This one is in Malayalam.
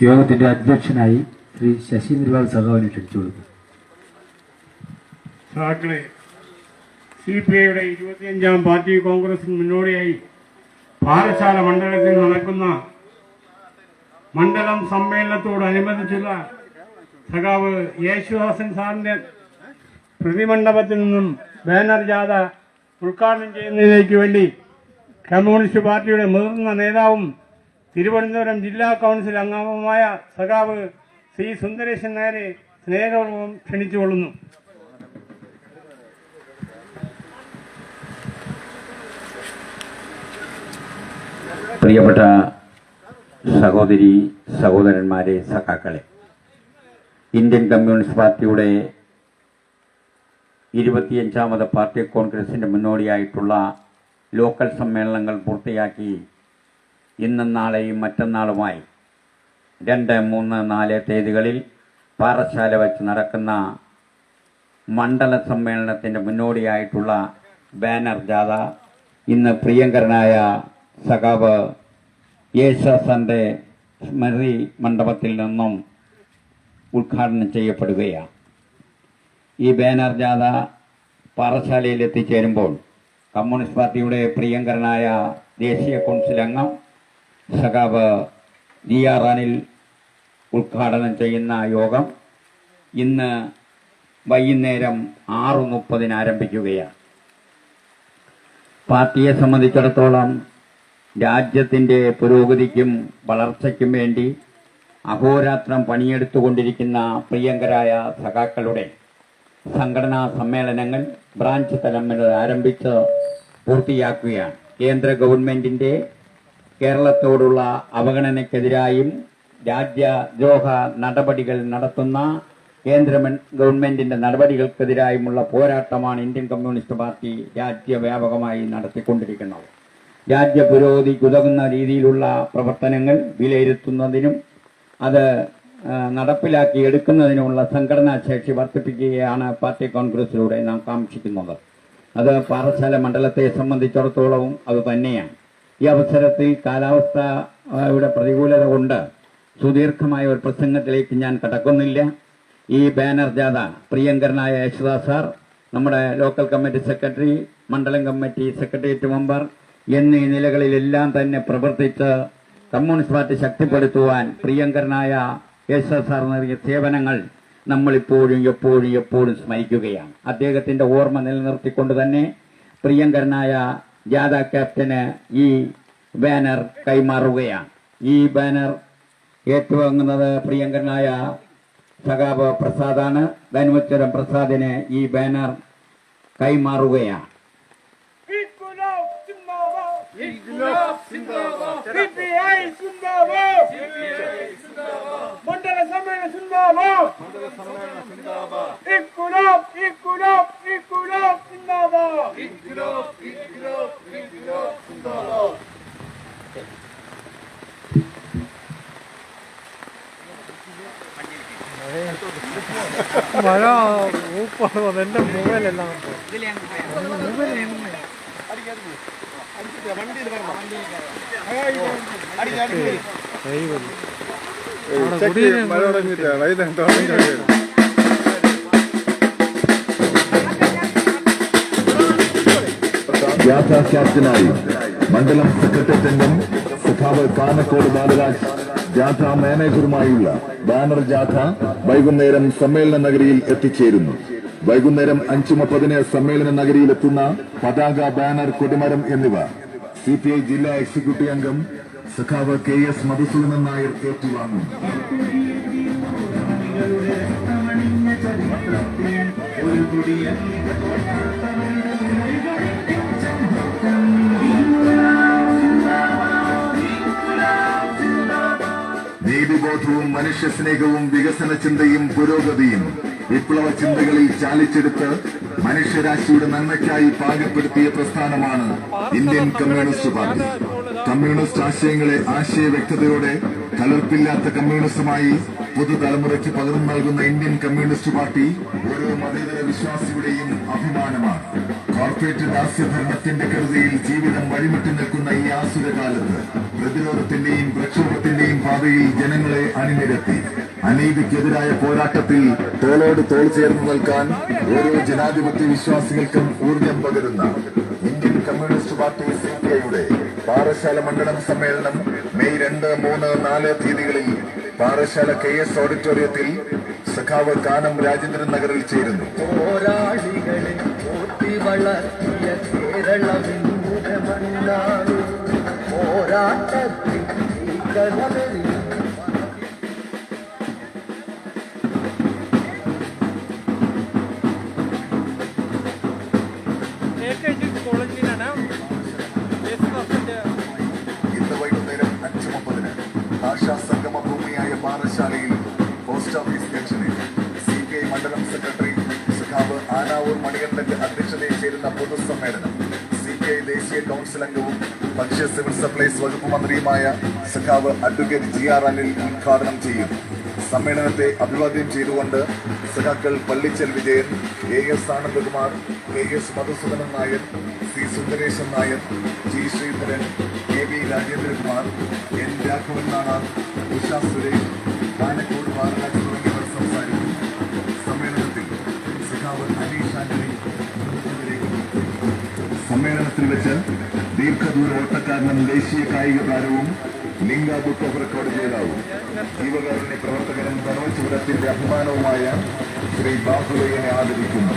യോഗത്തിന്റെ അധ്യക്ഷനായി ശ്രീ ശശി നിർവാൾ സഖാവിനെ ക്ഷണിച്ചു കൊടുത്തു. സഖാക്കളെ സി പി ഐയുടെ ഇരുപത്തിയഞ്ചാം പാർട്ടി കോൺഗ്രസിന് മുന്നോടിയായി പാറശാല മണ്ഡലത്തിൽ നടക്കുന്ന മണ്ഡലം സമ്മേളനത്തോടനുബന്ധിച്ചുള്ള സഖാവ് യേശുദാസൻ സാറിന്റെ പ്രതിമണ്ഡപത്തിൽ നിന്നും ബാനർ ജാഥ ഉദ്ഘാടനം ചെയ്യുന്നതിലേക്ക് വേണ്ടി കമ്മ്യൂണിസ്റ്റ് പാർട്ടിയുടെ മുതിർന്ന നേതാവും തിരുവനന്തപുരം ജില്ലാ കൗൺസിൽ അംഗമായ സഖാവ് സി സുന്ദരേശൻ നായരെ സ്നേഹപൂർവം ക്ഷണിച്ചുകൊള്ളുന്നു. പ്രിയപ്പെട്ട സഹോദരി സഹോദരന്മാരെ സഖാക്കളെ ഇന്ത്യൻ കമ്മ്യൂണിസ്റ്റ് പാർട്ടിയുടെ ഇരുപത്തിയഞ്ചാമത് പാർട്ടി കോൺഗ്രസിന്റെ മുന്നോടിയായിട്ടുള്ള ലോക്കൽ സമ്മേളനങ്ങൾ പൂർത്തിയാക്കി ഇന്നും നാളെയും മറ്റന്നാളുമായി രണ്ട് മൂന്ന് നാല് തീയതികളിൽ പാറശാല വെച്ച് നടക്കുന്ന മണ്ഡല സമ്മേളനത്തിന്റെ മുന്നോടിയായിട്ടുള്ള ബാനർ ജാഥ. ഇന്ന് പ്രിയങ്കരനായ സഖാവ് യേശാസന്റെ സ്മൃതി മണ്ഡപത്തിൽ നിന്നും ഉദ്ഘാടനം ചെയ്യപ്പെടുകയാണ്. ഈ ബാനർ ജാഥ പാറശാലയിൽ എത്തിച്ചേരുമ്പോൾ കമ്മ്യൂണിസ്റ്റ് പാർട്ടിയുടെ പ്രിയങ്കരനായ ദേശീയ കൗൺസിൽ അംഗം സഖാവ് ജി ആർ അനിൽ ഉദ്ഘാടനം ചെയ്യുന്ന യോഗം ഇന്ന് വൈകുന്നേരം ആറ് മുപ്പതിന് ആരംഭിക്കുകയാണ്. പാർട്ടിയെ സംബന്ധിച്ചിടത്തോളം രാജ്യത്തിന്റെ പുരോഗതിക്കും വളർച്ചയ്ക്കും വേണ്ടി അഹോരാത്രം പണിയെടുത്തുകൊണ്ടിരിക്കുന്ന പ്രിയങ്കരായ സഖാക്കളുടെ സംഘടനാ സമ്മേളനങ്ങൾ ബ്രാഞ്ച് തലം മുതൽ ആരംഭിച്ച് പൂർത്തിയാക്കുകയാണ്. കേന്ദ്ര ഗവൺമെന്റിന്റെ കേരളത്തോടുള്ള അവഗണനയ്ക്കെതിരായും രാജ്യദ്രോഹ നടപടികൾ നടത്തുന്ന കേന്ദ്ര ഗവൺമെന്റിന്റെ നടപടികൾക്കെതിരായുമുള്ള പോരാട്ടമാണ് ഇന്ത്യൻ കമ്മ്യൂണിസ്റ്റ് പാർട്ടി രാജ്യവ്യാപകമായി നടത്തിക്കൊണ്ടിരിക്കുന്നത്. രാജ്യ പുരോഗതി കുതകുന്ന രീതിയിലുള്ള പ്രവർത്തനങ്ങൾ വിലയിരുത്തുന്നതിനും അത് നടപ്പിലാക്കി എടുക്കുന്നതിനുമുള്ള സംഘടനാ ശേഷി വർദ്ധിപ്പിക്കുകയാണ് പാർട്ടി കോൺഗ്രസിലൂടെ നാം കാക്ഷിക്കുന്നത്. അത് പാറശാല മണ്ഡലത്തെ സംബന്ധിച്ചിടത്തോളവും അത് തന്നെയാണ്. ഈ അവസരത്തിൽ കാലാവസ്ഥയുടെ പ്രതികൂലത കൊണ്ട് സുദീർഘമായ ഒരു പ്രസംഗത്തിലേക്ക് ഞാൻ കടക്കുന്നില്ല. ഈ ബാനർ ജാഥ പ്രിയങ്കരനായ യേശുദാസ് സാർ നമ്മുടെ ലോക്കൽ കമ്മിറ്റി സെക്രട്ടറി മണ്ഡലം കമ്മിറ്റി സെക്രട്ടേറിയറ്റ് മെമ്പർ എന്നീ നിലകളിലെല്ലാം തന്നെ പ്രവർത്തിച്ച് കമ്മ്യൂണിസ്റ്റ് പാർട്ടി ശക്തിപ്പെടുത്തുവാൻ പ്രിയങ്കരനായ യേശുദാസ് സാർ നൽകിയ സേവനങ്ങൾ നമ്മളിപ്പോഴും എപ്പോഴും എപ്പോഴും സ്മരിക്കുകയാണ്. അദ്ദേഹത്തിന്റെ ഓർമ്മ നിലനിർത്തിക്കൊണ്ട് തന്നെ പ്രിയങ്കരനായ ജാഥ ക്യാപ്റ്റന് ഈ ബാനർ കൈമാറുകയാണ് ഈ ബാനർ ഏറ്റുവാങ്ങുന്നത് പ്രിയങ്കരനായ സഖാബ് പ്രസാദാണ് ധനുവച്ചരം പ്രസാദിന് ഈ banner കൈമാറുകയാണ് İnkılap Zindabad! İnkılap! İnkılap, İnkılap, İnkılap! മഴ ഊപ്പാണ് എന്റെ മൊബൈലെല്ലാം മഴ തുടങ്ങിയിട്ട് വൈകുന്നേരം യാത്രാ ക്യാപ്റ്റനായി മണ്ഡലം സെക്രട്ടേറിയറ്റ് അംഗം സഖാവ് കാനക്കോട് ബാലരാജ് ജാഥ മാനേജറുമായുള്ള ബാനർ ജാഥ വൈകുന്നേരം സമ്മേളന നഗരിയിൽ എത്തിച്ചേരുന്നു. വൈകുന്നേരം അഞ്ചു മുപ്പതിന് സമ്മേളന നഗരിയിൽ എത്തുന്ന പതാക ബാനർ കൊടിമരം എന്നിവ സി പി ഐ ജില്ലാ എക്സിക്യൂട്ടീവ് അംഗം സഖാവ് കെ എസ് മധുസൂദനൻ നായർ ഏറ്റുവാങ്ങും നീതിബോധവും മനുഷ്യസ്നേഹവും വികസന ചിന്തയും പുരോഗതിയും വിപ്ലവ ചിന്തകളിൽ ചാലിച്ചെടുത്ത് മനുഷ്യരാശിയുടെ നന്മയ്ക്കായി പാകപ്പെടുത്തിയ പ്രസ്ഥാനമാണ് ഇന്ത്യൻ കമ്മ്യൂണിസ്റ്റ് പാർട്ടി. കമ്മ്യൂണിസ്റ്റ് ആശയങ്ങളെ ആശയ വ്യക്തതയോടെ കലർപ്പില്ലാത്ത കമ്മ്യൂണിസമായി പുതുതലമുറയ്ക്ക് പകർന്നു നൽകുന്ന ഇന്ത്യൻ കമ്മ്യൂണിസ്റ്റ് പാർട്ടി ഓരോ മതേതര വിശ്വാസിയുടെയും അഭിമാനമാണ്. കോർപ്പറേറ്റ് ദാസ്യധർമ്മത്തിന്റെ കരുതിയിൽ ജീവിതം വഴിമുട്ടി നിൽക്കുന്ന ഈ ആസുരകാലത്ത് പ്രതിരോധത്തിന്റെയും പ്രക്ഷോഭത്തിന്റെയും പാതയിൽ ജനങ്ങളെ അണിനിരത്തി. അനീതിക്കെതിരായ പോരാട്ടത്തിൽ തോളോട് തോൾ ചേർന്ന് നിൽക്കാൻ ഓരോ ജനാധിപത്യ വിശ്വാസികൾക്കും ഊർജം പകരുന്ന Indian communist party C P ഐയുടെ പാറശാല മണ്ഡലം സമ്മേളനം മെയ് രണ്ട് മൂന്ന് നാല് തീയതികളിൽ പാറശാല കെ എസ് ഓഡിറ്റോറിയത്തിൽ സഖാവ് കാനം രാജേന്ദ്രൻ നഗറിൽ ചേരുന്നു. പോരാളികളെ പോറ്റി വളർത്തിയ പോരാട്ടത്തിൽ ഇന്ന് വൈകുന്നേരം അഞ്ച് മുപ്പതിന് ഭാഷാ സംഗമ ആനാവൂർ മണികണ്ഠന്റെ അധ്യക്ഷതയിൽ ചേരുന്ന പൊതുസമ്മേളനം സി പി ഐ ദേശീയ കൗൺസിൽ അംഗവും ഭക്ഷ്യ സിവിൽ സപ്ലൈസ് വകുപ്പ് മന്ത്രിയുമായ സഖാവ് അഡ്വക്കേറ്റ് ജി ആർ അനിൽ ഉദ്ഘാടനം ചെയ്യും. സമ്മേളനത്തെ അഭിവാദ്യം ചെയ്തുകൊണ്ട് സഖാക്കൾ Pallichal Vijayan A S Anandakumar K S Madhusoodanan Nair C Sundaresan Nair G Sreedharan K V Rajendrakumar N Raghavan നാണാർ Usha Suresh Panakode Balaraj സംസാരിക്കും സമ്മേളനത്തിൽ സഖാവ് അനീഷ് ആന്റണി സമ്മേളനത്തിൽ വെച്ച് ദീർഘദൂര ഓട്ടക്കാരനും ദേശീയ കായിക താരവും ലിംഗ ബുക്ക് റെക്കോർഡ് ജേതാവും. ജീവകാരുണ്യ പ്രവർത്തകനും ധർമ്മചുരത്തിന്റെ അഭിമാനവുമായ ശ്രീ ബാഹുലയനെ ആദരിക്കുന്നു.